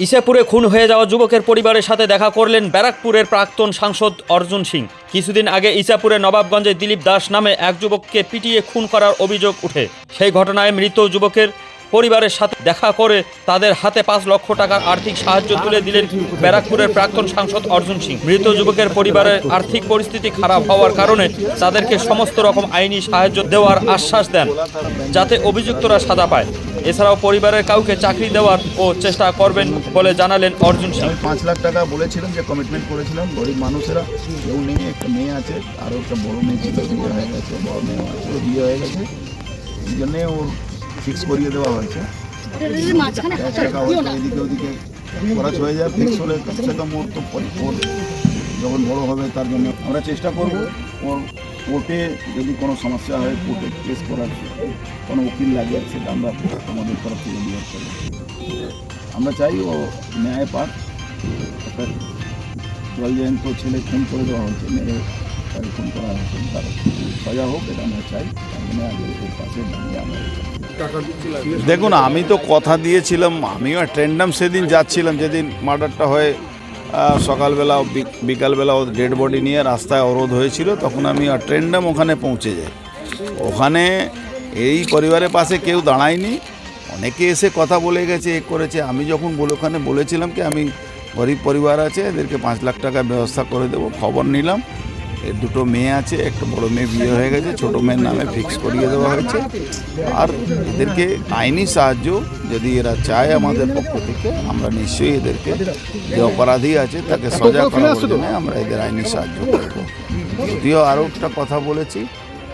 ইসাপুরে খুন হয়ে যাওয়া যুবকের পরিবারের সাথে দেখা করলেন ব্যারাকপুরের প্রাক্তন সাংসদ অর্জুন সিং। কিছুদিন আগে ইসাপুরে নবাবগঞ্জে দিলীপ দাস নামে এক যুবককে পিটিয়ে খুন করার অভিযোগ উঠে। সেই ঘটনায় মৃত যুবকের পরিবারের সাথে দেখা করে তাদের হাতে পাঁচ লক্ষ টাকার আর্থিক সাহায্য তুলে দিলেন ব্যারাকপুরের প্রাক্তন সাংসদ অর্জুন সিং। মৃত যুবকের পরিবারের আর্থিক পরিস্থিতি খারাপ হওয়ার কারণে তাদেরকে সমস্ত রকম আইনি সাহায্য দেওয়ার আশ্বাস দেন, যাতে অভিযুক্তরা সাদা পায়। এছাড়াও পরিবারের কাউকে চাকরি দেওয়ার ও চেষ্টা করবেন বলে জানালেন অর্জুন সিং। পাঁচ লাখ টাকা বলেছিলাম যে কমিটমেন্ট করেছিলাম, গরিব মানুষেরা, কেউ নেই, একটা মেয়ে আছে, আরও একটা বড় মেয়ে ছিল, বিয়ে হয়ে গেছে, বড় মেয়ে বিয়ে হয়ে গেছে। এই জন্যে ওর ফিক্স করিয়ে দেওয়া হয়েছে। টাকা এদিকে ওদিকে খরচ হয়ে যায় ফিক্স হলে কমসে কম ওর তো যখন বড় হবে তার জন্য আমরা চেষ্টা করব ওর কোর্টে যদি কোনো সমস্যা হয়, কোর্টে কেস করার কোনো উকিল লাগে, সেটা আমরা আমাদের তরফ থেকে বিহার করব আমরা চাই ও ন্যায় পাক। একটা জল জয়ন্ত ছেলে খুন করে দেওয়া হয়েছে, মেরে তাকে খুন করা দেখুন, আমি তো কথা দিয়েছিলাম, আমিও ট্রেন্ডাম সেদিন যাচ্ছিলাম, যেদিন মার্ডারটা হয়ে সকালবেলা বিকালবেলা ও ডেড বডি নিয়ে রাস্তায় অবরোধ হয়েছিল, তখন আমি ট্রেন্ডাম ওখানে পৌঁছে যাই। ওখানে এই পরিবারের পাশে কেউ দাঁড়ায়নি, অনেকে এসে কথা বলে গেছে, এ করেছে। আমি যখন বলে, ওখানে বলেছিলাম কি, আমি গরিব পরিবার আছে, এদেরকে পাঁচ লাখ টাকা ব্যবস্থা করে দেবো, খবর নিলাম। দুটো মেয়ে আছে একটা বড় মেয়ে বিয়ে হয়ে গেছে ছোট মেয়ের নামে ফিক্স করিয়ে দেওয়া হয়েছে। আর এদেরকে আইনি সাহায্য যদি এরা চায় আমাদের পক্ষ থেকে আমরা নিশ্চয়ই এদেরকে যে অপরাধী আছে তাকে সজা করার জন্য আমরা এদের আইনি সাহায্য করব। যদিও আরও একটা কথা বলেছি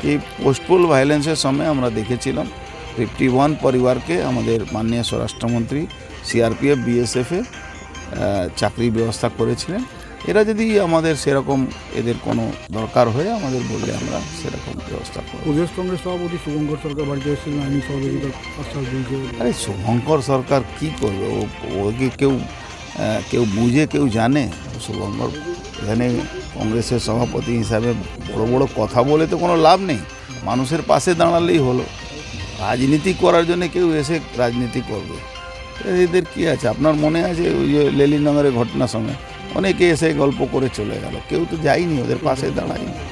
কি পোস্টপুল ভায়োলেন্সের সময় আমরা দেখেছিলাম ফিফটি ওয়ান পরিবারকে আমাদের মাননীয় স্বরাষ্ট্রমন্ত্রী সিআরপিএফ বিএসএফে চাকরি ব্যবস্থা করেছিলেন। এরা যদি আমাদের সেরকম এদের কোনো দরকার হয়ে আমাদের বললে আমরা সেরকম ব্যবস্থা করব। প্রদেশ কংগ্রেস সভাপতি শুভঙ্কর সরকার বাড়িতে এসেছিলেন আইনি সহযোগিতার আশ্বাস দিয়েছে। আরে শুভঙ্কর সরকার কি করবে? ও ওকে কেউ কেউ বুঝে কেউ জানে? শুভঙ্কর এখানে কংগ্রেসের সভাপতি হিসাবে বড় বড় কথা বলে তো কোনো লাভ নেই। মানুষের পাশে দাঁড়ালেই হলো। রাজনীতি করার জন্য কেউ এসে রাজনীতি করবে। এদের কি আছে? আপনার মনে আছে ওই যে লেলিনগরের ঘটনার সময় অনেকে এসে গল্প করে চলে গেল। কেউ তো যায়নি ওদের পাশে দাঁড়ায়নি।